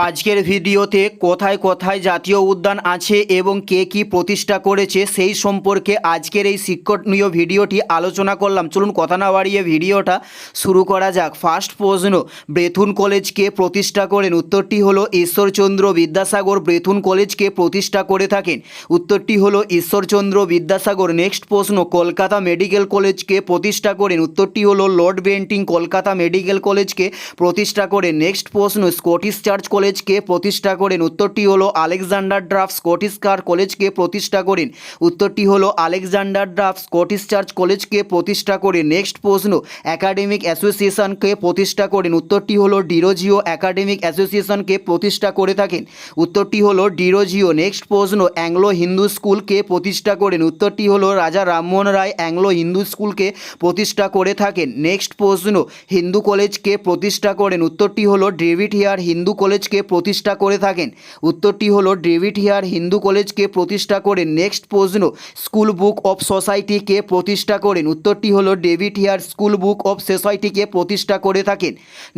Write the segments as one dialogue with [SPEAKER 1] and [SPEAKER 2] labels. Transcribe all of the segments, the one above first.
[SPEAKER 1] আজকের ভিডিওতে কোথায় কোথায় জাতীয় উদ্যান আছে এবং কে কি প্রতিষ্ঠা করেছে সেই সম্পর্কে আজকের এই শিক্ষণীয় ভিডিওটি আলোচনা করলাম। চলুন কথা না বাড়িয়ে ভিডিওটা শুরু করা যাক। ফার্স্ট প্রশ্ন, ব্রেথুন কলেজকে প্রতিষ্ঠা করেন। উত্তরটি হলো ঈশ্বরচন্দ্র বিদ্যাসাগর। ব্রেথুন কলেজকে প্রতিষ্ঠা করে থাকেন। উত্তরটি হলো ঈশ্বরচন্দ্র বিদ্যাসাগর। নেক্সট প্রশ্ন, কলকাতা মেডিকেল কলেজকে প্রতিষ্ঠা করেন। উত্তরটি হলো লর্ড বেন্টিং কলকাতা মেডিকেল কলেজকে প্রতিষ্ঠা করেন। নেক্সট প্রশ্ন, স্কটিশ চার্চ কলেজকে প্রতিষ্ঠা করেন। উত্তরটি হলো আলেকজান্ডার ড্রাফ স্কটিশ কার কলেজকে প্রতিষ্ঠা করেন। উত্তরটি হলো আলেকজান্ডার ড্রাফ স্কটিশ চার্চ কলেজকে প্রতিষ্ঠা করেন। নেক্সট প্রশ্ন, একাডেমিক অ্যাসোসিয়েশনকে প্রতিষ্ঠা করেন। উত্তরটি হলো ডিরোজিও একাডেমিক অ্যাসোসিয়েশনকে প্রতিষ্ঠা করে থাকেন। উত্তরটি হলো ডিরোজিও। নেক্সট প্রশ্ন, অ্যাংলো হিন্দু স্কুলকে প্রতিষ্ঠা করেন। উত্তরটি হলো রাজা রামমোহন রায় অ্যাংলো হিন্দু স্কুলকে প্রতিষ্ঠা করে থাকেন। নেক্সট প্রশ্ন, হিন্দু কলেজকে প্রতিষ্ঠা করেন। উত্তরটি হলো ডেভিড হিয়ার হিন্দু কলেজকে প্রতিষ্ঠা করে থাকেন। উত্তরটি হলো, ডেভিড হিয়ার হিন্দু কলেজকে প্রতিষ্ঠা করেন নেক্সট প্রশ্ন, স্কুল বুক অফ সোসাইটিকে প্রতিষ্ঠা করেন। উত্তরটি হলো, David Hare school book of সোসাইটিকে প্রতিষ্ঠা করে থাকেন।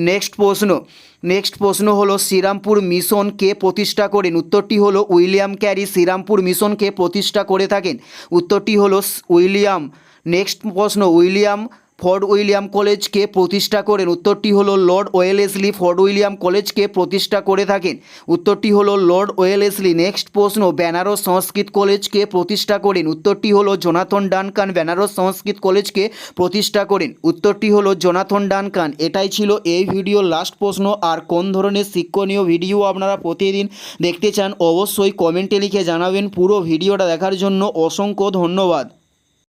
[SPEAKER 1] নেক্সট প্রশ্ন নেক্সট প্রশ্ন হলো, শ্রীরামপুর মিশনকে প্রতিষ্ঠা করেন। উত্তরটি হলো, উইলিয়াম ক্যারি শ্রীরামপুর মিশনকে প্রতিষ্ঠা করে থাকেন। উত্তরটি হলো, উইলিয়াম, নেক্সট প্রশ্ন, উইলিয়াম ফোর্ড উইলিয়াম কলেজকে প্রতিষ্ঠা করেন। উত্তরটি হলো লর্ড ওয়েলেসলি ফোর্ড উইলিয়াম কলেজকে প্রতিষ্ঠা করে থাকেন। উত্তরটি হলো লর্ড ওয়েলেসলি নেক্সট প্রশ্ন, বেনারস সংস্কৃত কলেজকে প্রতিষ্ঠা করেন। উত্তরটি হলো জোনাথন ডানকান, বেনারস সংস্কৃত কলেজকে প্রতিষ্ঠা করেন। উত্তরটি হলো জোনাথন ডানকান। এটাই ছিল এই ভিডিওর লাস্ট প্রশ্ন। আর কোন ধরনের শিক্ষণীয় ভিডিও আপনারা প্রতিদিন দেখতে চান, অবশ্যই কমেন্টে লিখে জানাবেন। পুরো ভিডিওটা দেখার জন্য অসংখ্য ধন্যবাদ।